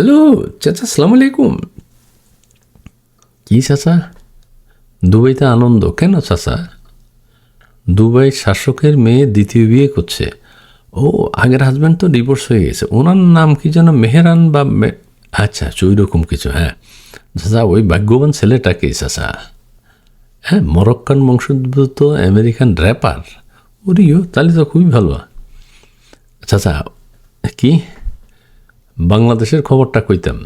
Hello, চাচা সালাম আলাইকুম কি চাচা? দুবাইতে আনন্দ, কেন চাচা? দুবাই শাসকের মেয়ে দ্বিতীয় বিয়ে করছে। ও, আগের হাজব্যান্ড তো ডিভোর্স হয়ে গেছে। ওনার নাম কি যেন মেহেরান বা আচ্ছা আচ্ছা রকম কিছু হ্যাঁ। চাচা, ওই ভাগ্যবান ছেলেটাকে চাচা? হ্যাঁ মরক্কান বংশোদ্ভূত আমেরিকান র্যাপার ওরিও তাহলে তো খুবই ভালো। চাচা, কি? বাংলাদেশের খবরটা কইতাম।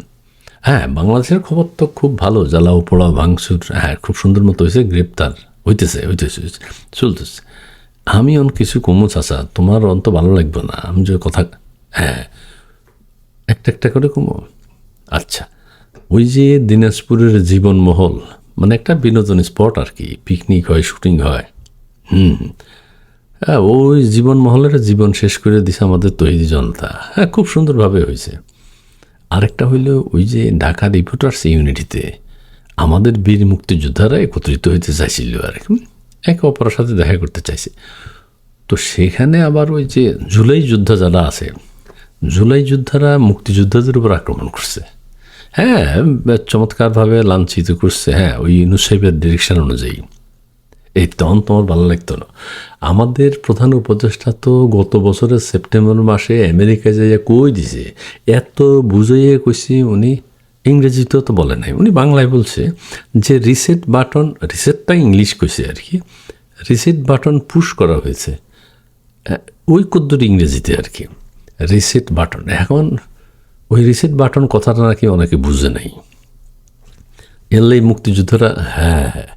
হ্যাঁ বাংলাদেশের খবর তো খুব ভালো, জ্বালাও পোড়াও ভাঙচুর হ্যাঁ খুব সুন্দর মতো হয়েছে গ্রেপ্তার হইতেছে হইতেছে চলতেছে। আমি অন কিছু কমু চাচা, তোমার অন্ত ভালো লাগবে না, আমি যে কথা হ্যাঁ একটা একটা করে কমো। আচ্ছা ওই যে দিনাজপুরের জীবনমহল মানে একটা বিনোদন স্পট আর কি, পিকনিক হয়, শুটিং হয়, হুম হ্যাঁ ওই জীবনমহলের জীবন শেষ করে দিছে আমাদের তৈরি জনতা। হ্যাঁ খুব সুন্দরভাবে হয়েছে। আরেকটা হইল ওই যে ঢাকা রিপোর্টার্স ইউনিটিতে আমাদের বীর মুক্তিযোদ্ধারা একত্রিত হইতে চাইছিল আর কি। একে অপরের সাথে দেখা করতে চাইছে। তো সেখানে আবার ওই যে জুলাই যোদ্ধা যারা আছে, জুলাই যোদ্ধারা মুক্তিযোদ্ধাদের উপর আক্রমণ করছে। হ্যাঁ চমৎকারভাবে লাঞ্ছিত করছে। হ্যাঁ ওই ইউনুস সাহেবের ডিরেকশন অনুযায়ী। এই তখন তোমার ভালো লাগতো না। আমাদের প্রধান উপদেষ্টা তো গত বছরের সেপ্টেম্বর মাসে আমেরিকায় যাইয়া কই দিছে? এত বুঝাইয়ে কইছি উনি, ইংরেজিতেও তো বলে নাই। উনি বাংলায় বলছে যে রিসেট বাটন রিসেটটা ইংলিশ কইছে আর কি রিসেট বাটন পুশ করা হয়েছে। ওই কদ্দুর ইংরেজিতে আর কি রিসেট বাটন এখন ওই রিসেট বাটন কথাটা নাকি অনেকে বুঝে নাই। এলেই মুক্তিযোদ্ধারা হ্যাঁ হ্যাঁ।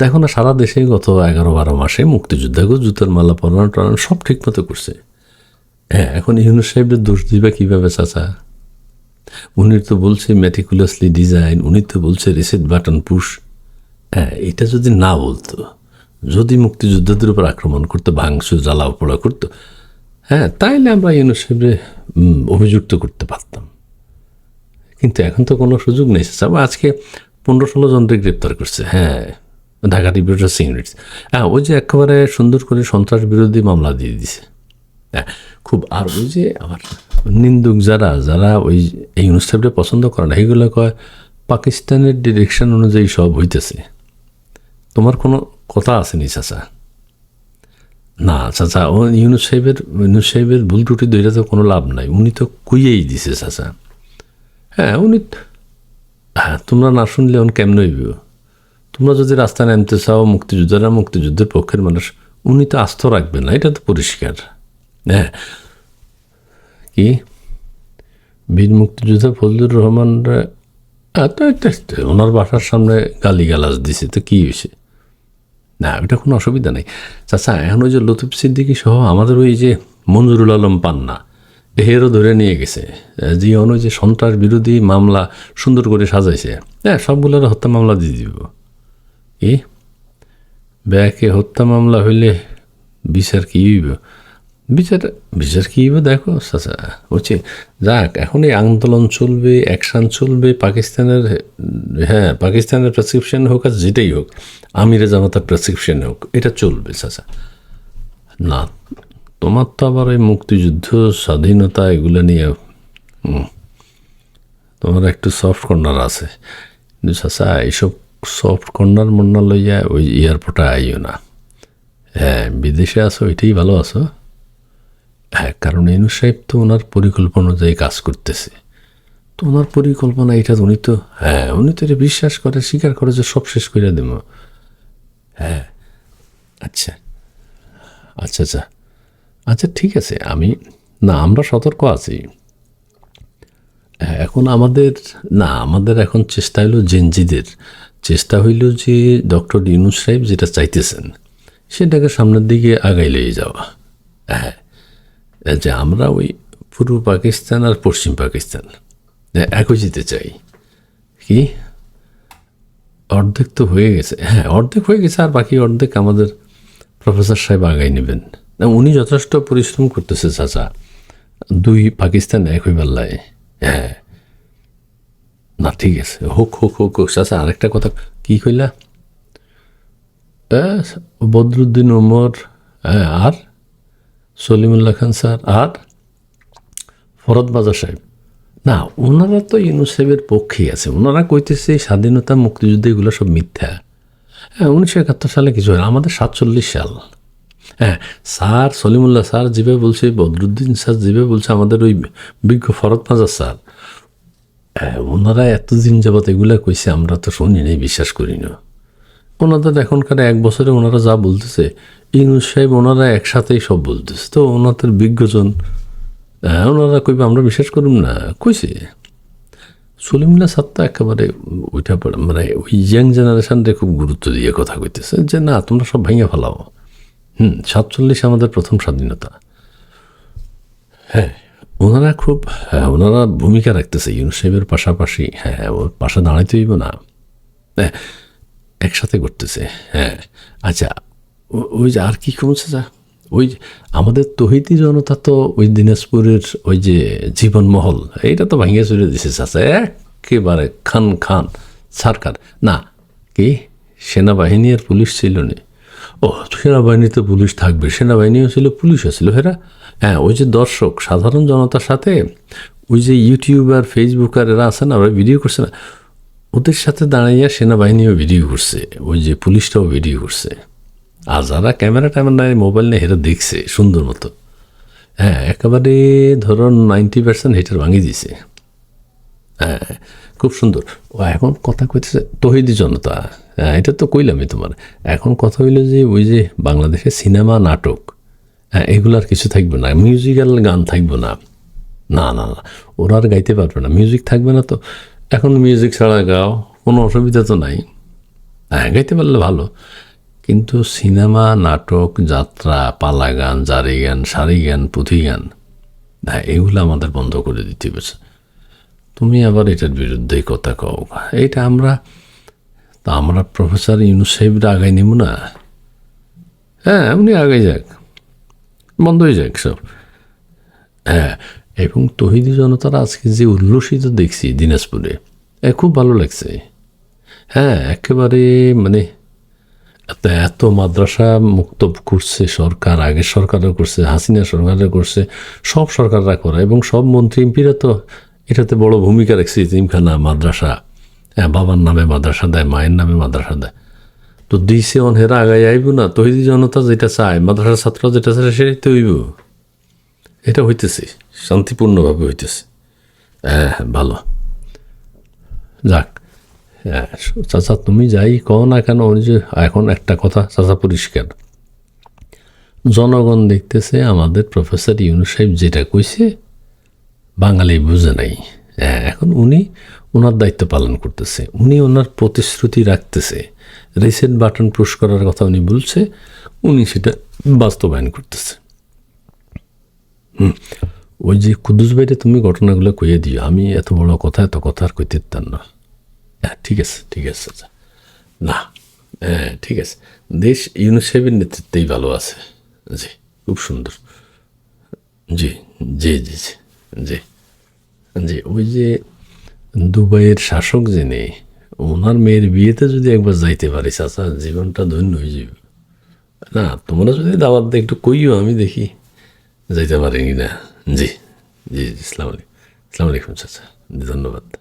দেখো না, সারা দেশে গত এগারো বারো মাসে মুক্তিযোদ্ধাকে জুতোর মালা পরানো টরানো সব ঠিক মতো করছে। হ্যাঁ এখন ইউনুস সাহেবদের দোষ দিবে কীভাবে, চাচা? উনি তো বলছে ম্যাটিকুলাসলি ডিজাইন উনি তো বলছে রিসেট বাটন পুশ হ্যাঁ এটা যদি না বলতো, যদি মুক্তিযোদ্ধাদের উপর আক্রমণ করতো, ভাঙচুর জ্বালাও পোড়া করতো হ্যাঁ তাইলে আমরা ইউনুস সাহেবরে অভিযুক্ত করতে পারতাম। কিন্তু এখন তো কোনো সুযোগ নেই আজকে পনেরো ষোলো জনকে গ্রেপ্তার করছে হ্যাঁ। ঢাকা রিপোর্টার্স ইউনিটস হ্যাঁ ওই যে একেবারে সুন্দর করে সন্ত্রাস বিরোধী মামলা দিয়ে দিছে। হ্যাঁ খুব আর ওই যে আমার নিন্দুক যারা যারা ওই এই অনুষ্ঠানটা পছন্দ করে না, এগুলো কয়, পাকিস্তানের ডিরেকশন অনুযায়ী সব হইতেছে। তোমার কোনো কথা আসেনি চাচা? না, চাচা, ও ইউনুস সাহেবের ইউনুস সাহেবের ভুল ত্রুটি দইটা তো কোনো লাভ নাই। উনি তো কুইয়েই দিছে, চাচা। হ্যাঁ উনি হ্যাঁ তোমরা না শুনলে উনি কেমন হইব? তোমরা যদি রাস্তায় নামতে চাও, মুক্তিযোদ্ধারা মুক্তিযুদ্ধের পক্ষের মানুষ, উনি তো আস্থ রাখবেন না, এটা তো পরিষ্কার। হ্যাঁ। কি? বীর মুক্তিযোদ্ধা ফজলুর রহমান এত একটা, ওনার বাসার সামনে গালি গালাজ দিছে, তো কী হয়েছে? না ওটা কোনো অসুবিধা নেই। চাচা, এখন ওই যে লতিফ সিদ্দিকী সহ আমাদের ওই যে মঞ্জুরুল আলম পান্না এহেরও ধরে নিয়ে গেছে। যে ওই যে সন্ত্রাস বিরোধী মামলা সুন্দর করে সাজাইছে। হ্যাঁ সবগুলোর হত্যা মামলা দিয়ে দিব। কি ব্যাকে হত্যা মামলা হইলে বিচার কি হইব? বিচার বিচার কি হইব দেখো, চাচা, বলছে, যাক, এখন এই আন্দোলন চলবে, অ্যাকশান চলবে, পাকিস্তানের হ্যাঁ পাকিস্তানের প্রেসক্রিপশন হোক আর যেটাই হোক, আমিরে জামাতার প্রেসক্রিপশন হোক, এটা চলবে, চাচা। না, তোমার তো আবার এই মুক্তিযুদ্ধ, স্বাধীনতা, এগুলো নিয়ে তোমার একটু সফট কর্নার আছে। কিন্তু চাচা, এইসব সফট কর্নার মন্নার লইয়া ওই এয়ারপোর্টে আইও না। হ্যাঁ বিদেশে আছো এটাই ভালো আছো। হ্যাঁ কারণ এনু সাহেব তো ওনার পরিকল্পনা অনুযায়ী কাজ করতেছে। তো ওনার পরিকল্পনা এটা উনি তো হ্যাঁ উনি তো এটা বিশ্বাস করে স্বীকার করে যে সব শেষ করে দেব। হ্যাঁ আচ্ছা আচ্ছা আচ্ছা আচ্ছা ঠিক আছে আমি না আমরা সতর্ক আছি। হ্যাঁ, এখন আমাদের না আমাদের এখন চেষ্টা হইল জেনজিদের। চেষ্টা হইল যে ডক্টর ইউনুস সাহেব যেটা চাইতেছেন সেটাকে সামনের দিকে আগাই লিয়ে যাওয়া। হ্যাঁ যে আমরা ওই পূর্ব পাকিস্তান আর পশ্চিম পাকিস্তান হ্যাঁ, একই যেতে চাই। কি? অর্ধেক তো হয়ে গেছে। হ্যাঁ অর্ধেক হয়ে গেছে আর বাকি অর্ধেক আমাদের প্রফেসর সাহেব আগাই নেবেন। না, উনি যথেষ্ট পরিশ্রম করতেছে চাচা। দুই পাকিস্তান একই পাল্লায় হ্যাঁ না ঠিক আছে হোক হোক হোক হোক চাচা আরেকটা কথা কি কইলা বদরুদ্দিন ওমর হ্যাঁ, আর সলিমুল্লাহ খান স্যার আর ফরদ বাজার সাহেব না ওনারা তো ইউনুসেফের পক্ষেই আছে ওনারা কইতেছে স্বাধীনতা মুক্তিযুদ্ধ এগুলো সব মিথ্যা হ্যাঁ উনিশশো একাত্তর সালে কিছু হয় আমাদের সাতচল্লিশ সাল হ্যাঁ স্যার সলিমুল্লাহ স্যার যেভাবে বলছে বদরুদ্দিন স্যার যেভাবে বলছে আমাদের ওই বিজ্ঞ ফরত মাজার স্যার হ্যাঁ ওনারা এতদিন যাবৎ এগুলা কইছে, আমরা তো শুনি নাই, বিশ্বাস করি না। ওনাদের এখনকার এক বছরে ওনারা যা বলতেছে ইউনুস সাহেব ওনারা একসাথেই সব বলতেছে। তো ওনাদের বিজ্ঞজন ওনারা কইবে, আমরা বিশ্বাস করুম না। কইছে। সলিমুল্লাহ স্যার তো একেবারে ওইটা মানে ওই ইয়াং জেনারেশনরে খুব গুরুত্ব দিয়ে কথা কইতেছে যে, না, তোমরা সব ভেঙে ফেলাও। হুম, সাতচল্লিশ আমাদের প্রথম স্বাধীনতা। হ্যাঁ ওনারা খুব হ্যাঁ ওনারা ভূমিকা রাখতেছে ইউনুস সাহেবের পাশাপাশি। হ্যাঁ ওর পাশে দাঁড়াইতে হইব না। হ্যাঁ একসাথে করতেছে হ্যাঁ আচ্ছা ওই যে আর কি কমছে যা? ওই আমাদের তহিদি জনতা তো ওই দিনাজপুরের ওই যে জীবনমহল, এইটা তো ভাঙিয়ে চলে দিছে চাচা, একেবারে খান খান সরকার না, কি? সেনাবাহিনী আর পুলিশ ছিল না। ও সেনাবাহিনীতে পুলিশ থাকবে, সেনাবাহিনীও ছিল, পুলিশও ছিল, হেরা? হ্যাঁ ওই যে দর্শক, সাধারণ জনতার সাথে ওই যে ইউটিউবার, ফেসবুকার এরা আছে না, ওরা ভিডিও করছে না, ওদের সাথে দাঁড়াইয়া সেনাবাহিনীও ভিডিও করছে, ওই যে পুলিশটাও ভিডিও করছে। আর যারা ক্যামেরা ট্যামেরা মোবাইল নিয়ে হেরা দেখছে, সুন্দর মতো। হ্যাঁ একেবারে ধরো নাইনটি পার্সেন্ট হেটার ভাঙিয়ে দিছে হ্যাঁ খুব সুন্দর। ও এখন কথা কইতেছে তহিদি জনতা। হ্যাঁ এটা তো কইলামই তোমার। এখন কথা হইল যে ওই যে বাংলাদেশের সিনেমা নাটক হ্যাঁ এগুলো আর কিছু থাকবে না। মিউজিক্যাল গান থাকবে না। না না না। ওরা আর গাইতে পারবে না। মিউজিক থাকবে না তো। এখন মিউজিক ছাড়া গাও, কোনো অসুবিধা তো নাই। হ্যাঁ গাইতে পারলে ভালো। কিন্তু সিনেমা, নাটক, যাত্রা পালা গান জারি গান সারি গান পুঁথি গান হ্যাঁ এগুলো আমাদের বন্ধ করে দিতে হবে তুমি আবার এটার বিরুদ্ধে কথা কও। এটা আমরা, তা আমরা প্রফেসর ইউনুস সাহেবরা আগাই নিব না? হ্যাঁ উনি আগাই যাক। বন্ধ হয়ে যাক সব। হ্যাঁ এবং তহিদি জনতার আজকে যে উল্লসিত দেখছি দিনাজপুরে, এ খুব ভালো লাগছে। হ্যাঁ একেবারে মানে এত এত মাদ্রাসা মুক্ত করছে সরকার, আগের সরকারও করছে, হাসিনা সরকারও করছে, সব সরকাররা করে, এবং সব মন্ত্রী এমপিরা তো এটাতে বড় ভূমিকা রাখছে ইতিমখানা মাদ্রাসা। হ্যাঁ বাবার নামে মাদ্রাসা দেয়, মায়ের নামে মাদ্রাসা দেয়। তো দিছে অনহেরা আগাই আইব না তহিদি জনতা যেটা চায় মাদ্রাসার ছাত্র যেটা চায় সেটাই তো হইব। এটা হইতেছে শান্তিপূর্ণভাবে হইতেছে। হ্যাঁ হ্যাঁ, ভালো। যাক হ্যাঁ চাচা তুমি যাই কও না কেন যে এখন একটা কথা চাচা পরিষ্কার। জনগণ দেখতেছে আমাদের প্রফেসর ইউনুস সাহেব যেটা কইছে বাঙালি বুঝে নাই। হ্যাঁ এখন উনি ওনার দায়িত্ব পালন করতেছে উনি ওনার প্রতিশ্রুতি রাখতেছে। রিসেট বাটন পুশ করার কথা উনি বলছে, উনি সেটা বাস্তবায়ন করতেছে। হুম, ওই যে কুদ্দুস ভাইটা তুমি ঘটনাগুলো কইয়ে দিও, আমি এত বড় কথা, এত কথা আর কইতে না। হ্যাঁ ঠিক আছে ঠিক আছে আচ্ছা। না হ্যাঁ ঠিক আছে। দেশ ইউনিসেফের নেতৃত্বেই ভালো আছে। জি, খুব সুন্দর। জি জি জি জি জি জি, ওই যে দুবাইয়ের শাসক যিনি ওনার মেয়ের বিয়েতে যদি একবার যাইতে পারি, চাচা, জীবনটা ধন্য হয়ে যাবে। না, তোমরা যদি দাওয়াত একটু কইও, আমি দেখি যাইতে পারি না জি জি ইসলাম আলাইকুম। ইসলাম আলাইকুম, চাচা। ধন্যবাদ।